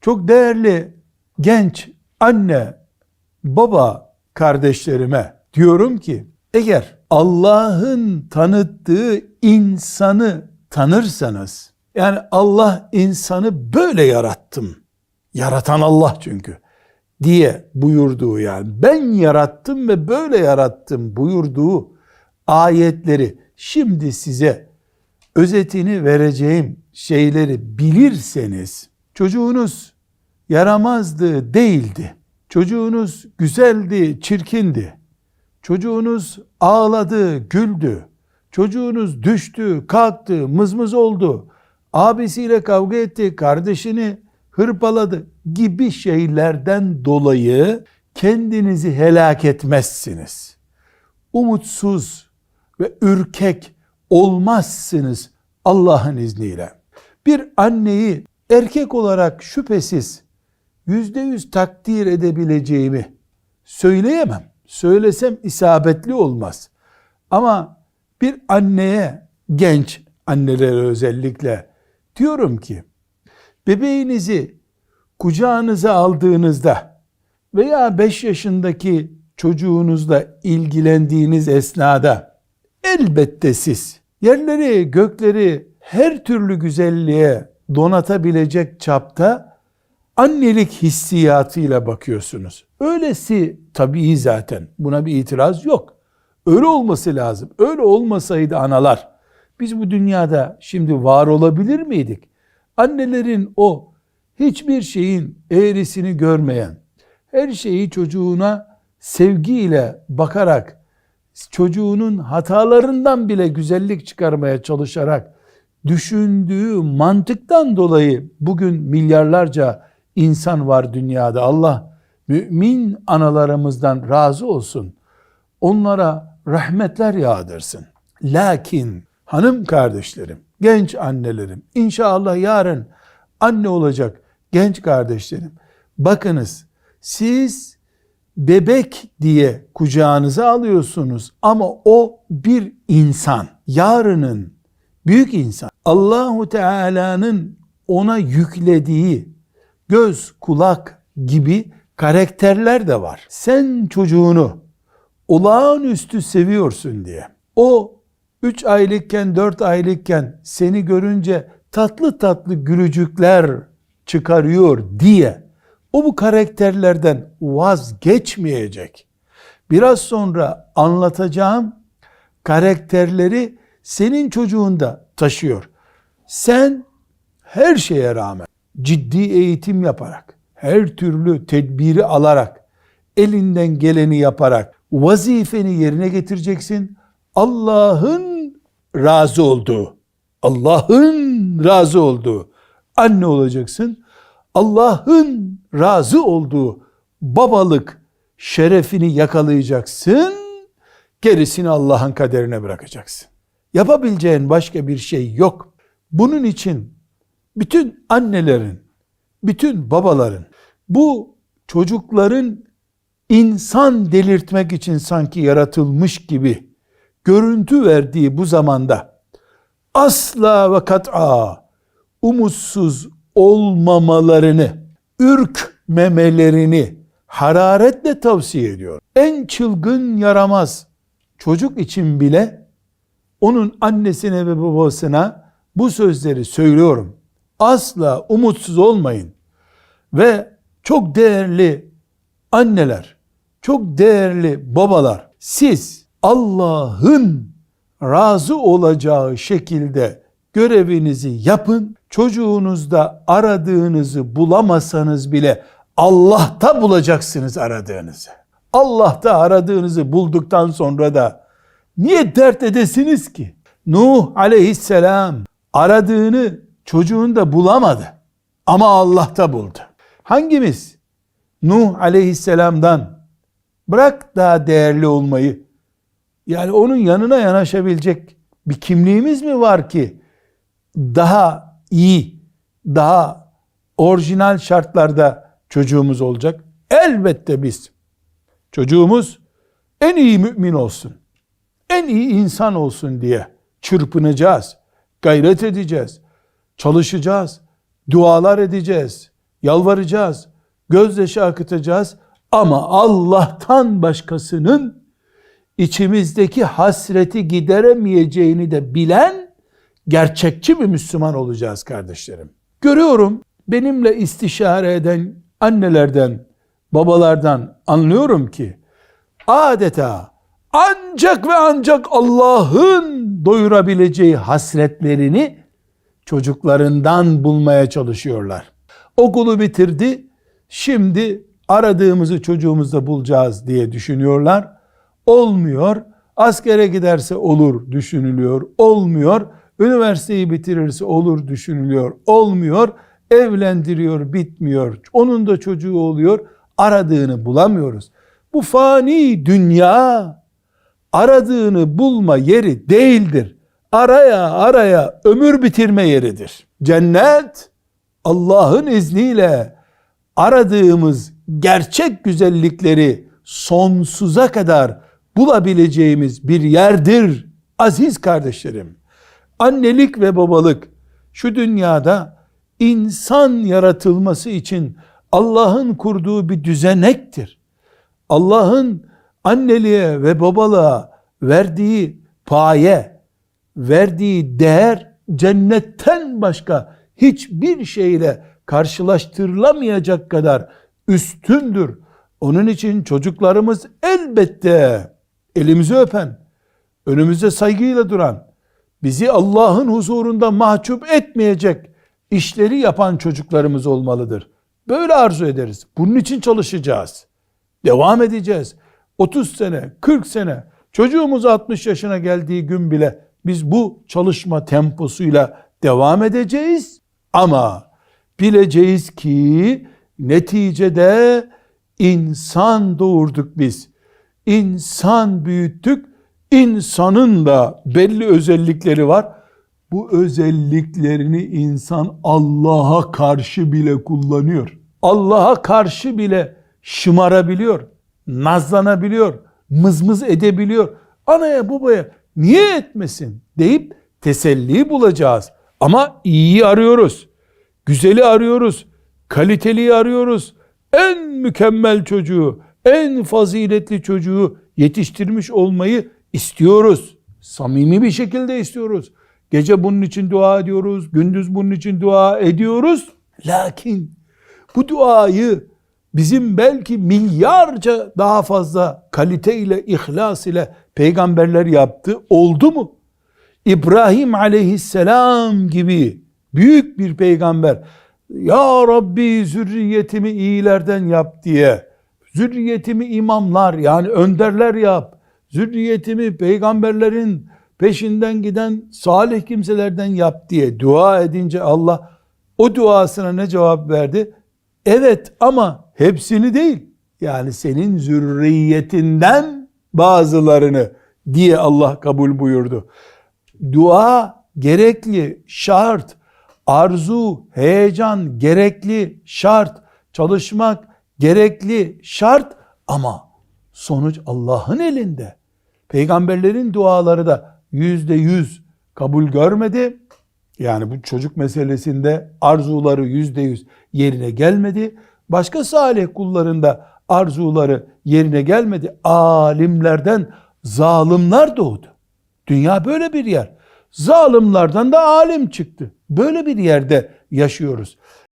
Çok değerli genç anne, baba kardeşlerime diyorum ki eğer Allah'ın tanıttığı insanı tanırsanız yani Allah insanı böyle yarattım. Yaratan Allah çünkü diye buyurduğu yani ben yarattım ve böyle yarattım buyurduğu ayetleri şimdi size özetini vereceğim şeyleri bilirseniz çocuğunuz yaramazdı değildi. Çocuğunuz güzeldi, çirkindi. Çocuğunuz ağladı, güldü. Çocuğunuz düştü, kalktı, mızmız oldu. Abisiyle kavga etti, kardeşini hırpaladı gibi şeylerden dolayı kendinizi helak etmezsiniz. Umutsuz ve ürkek olmazsınız Allah'ın izniyle. Bir anneyi erkek olarak şüphesiz yüzde yüz takdir edebileceğimi söyleyemem. Söylesem isabetli olmaz. Ama bir anneye, genç annelere özellikle diyorum ki, bebeğinizi kucağınıza aldığınızda veya 5 yaşındaki çocuğunuzla ilgilendiğiniz esnada elbette siz yerleri, gökleri her türlü güzelliğe donatabilecek çapta annelik hissiyatıyla bakıyorsunuz. Öylesi tabii zaten. Buna bir itiraz yok. Öyle olması lazım. Öyle olmasaydı analar biz bu dünyada şimdi var olabilir miydik? Annelerin o hiçbir şeyin eğrisini görmeyen, her şeyi çocuğuna sevgiyle bakarak, çocuğunun hatalarından bile güzellik çıkarmaya çalışarak düşündüğü mantıktan dolayı bugün milyarlarca insan var dünyada. Allah mümin analarımızdan razı olsun. Onlara rahmetler yağdırsın. Lakin hanım kardeşlerim, genç annelerim, inşallah yarın anne olacak genç kardeşlerim, bakınız siz bebek diye kucağınıza alıyorsunuz ama o bir insan. Yarının büyük insan. Allahu Teala'nın ona yüklediği göz, kulak gibi karakterler de var. Sen çocuğunu olağanüstü seviyorsun diye. O 3 aylıkken 4 aylıkken seni görünce tatlı tatlı gülücükler çıkarıyor diye o bu karakterlerden vazgeçmeyecek. Biraz sonra anlatacağım karakterleri senin çocuğunda taşıyor. Sen her şeye rağmen ciddi eğitim yaparak, her türlü tedbiri alarak, elinden geleni yaparak vazifeni yerine getireceksin. Allah'ın razı olduğu, Allah'ın razı olduğu anne olacaksın. Allah'ın razı olduğu babalık şerefini yakalayacaksın. Gerisini Allah'ın kaderine bırakacaksın. Yapabileceğin başka bir şey yok. Bunun için bütün annelerin, bütün babaların bu çocukların insan delirtmek için sanki yaratılmış gibi görüntü verdiği bu zamanda asla ve kat'a umutsuz olmamalarını, ürkmemelerini hararetle tavsiye ediyor. En çılgın yaramaz çocuk için bile onun annesine ve babasına bu sözleri söylüyorum. Asla umutsuz olmayın. Ve çok değerli anneler, çok değerli babalar, siz Allah'ın razı olacağı şekilde görevinizi yapın. Çocuğunuzda aradığınızı bulamasanız bile Allah'ta bulacaksınız aradığınızı. Allah'ta aradığınızı bulduktan sonra da niye dert edesiniz ki? Nuh aleyhisselam aradığını çocuğunda bulamadı. Ama Allah'ta buldu. Hangimiz Nuh aleyhisselamdan bırak daha değerli olmayı yani onun yanına yanaşabilecek bir kimliğimiz mi var ki daha iyi, daha orijinal şartlarda çocuğumuz olacak? Elbette biz. Çocuğumuz en iyi mümin olsun, en iyi insan olsun diye çırpınacağız, gayret edeceğiz, çalışacağız, dualar edeceğiz, yalvaracağız, gözyaşı akıtacağız ama Allah'tan başkasının içimizdeki hasreti gideremeyeceğini de bilen gerçekçi bir Müslüman olacağız kardeşlerim. Görüyorum benimle istişare eden annelerden, babalardan anlıyorum ki adeta ancak ve ancak Allah'ın doyurabileceği hasretlerini çocuklarından bulmaya çalışıyorlar. Okulu bitirdi, şimdi aradığımızı çocuğumuzda bulacağız diye düşünüyorlar. Olmuyor. Askere giderse olur düşünülüyor. Olmuyor. Üniversiteyi bitirirse olur düşünülüyor. Olmuyor. Evlendiriyor, bitmiyor. Onun da çocuğu oluyor. Aradığını bulamıyoruz. Bu fani dünya aradığını bulma yeri değildir. Araya araya ömür bitirme yeridir. Cennet Allah'ın izniyle aradığımız gerçek güzellikleri sonsuza kadar bulabileceğimiz bir yerdir. Aziz kardeşlerim, annelik ve babalık şu dünyada insan yaratılması için Allah'ın kurduğu bir düzenektir. Allah'ın anneliğe ve babalığa verdiği paye, verdiği değer cennetten başka hiçbir şeyle karşılaştırılamayacak kadar üstündür. Onun için çocuklarımız elbette elimizi öpen, önümüzde saygıyla duran, bizi Allah'ın huzurunda mahcup etmeyecek işleri yapan çocuklarımız olmalıdır. Böyle arzu ederiz. Bunun için çalışacağız. Devam edeceğiz. 30 sene, 40 sene, çocuğumuz 60 yaşına geldiği gün bile biz bu çalışma temposuyla devam edeceğiz. Ama bileceğiz ki neticede insan doğurduk biz. İnsan büyüttük. İnsanın da belli özellikleri var. Bu özelliklerini insan Allah'a karşı bile kullanıyor. Allah'a karşı bile şımarabiliyor, nazlanabiliyor, mızmız edebiliyor. Anaya babaya niye etmesin deyip teselli bulacağız. Ama iyiyi arıyoruz. Güzeli arıyoruz. Kaliteliyi arıyoruz. En mükemmel çocuğu, en faziletli çocuğu yetiştirmiş olmayı istiyoruz. Samimi bir şekilde istiyoruz. Gece bunun için dua ediyoruz, gündüz bunun için dua ediyoruz. Lakin bu duayı bizim belki milyarca daha fazla kalite ile, ihlas ile peygamberler yaptı. Oldu mu? İbrahim aleyhisselam gibi büyük bir peygamber ya Rabbi zürriyetimi iyilerden yap diye zürriyetimi imamlar yani önderler yap zürriyetimi peygamberlerin peşinden giden salih kimselerden yap diye dua edince Allah o duasına ne cevap verdi? Evet ama hepsini değil. Yani senin zürriyetinden bazılarını diye Allah kabul buyurdu. Dua gerekli, şart. Arzu, heyecan gerekli, şart. Çalışmak gerekli, şart ama sonuç Allah'ın elinde. Peygamberlerin duaları da yüzde yüz kabul görmedi. Yani bu çocuk meselesinde arzuları yüzde yüz yerine gelmedi. Başka salih kullarında arzuları yerine gelmedi. Alimlerden zalimler doğdu. Dünya böyle bir yer. Zalimlerden de alim çıktı. Böyle bir yerde yaşıyoruz.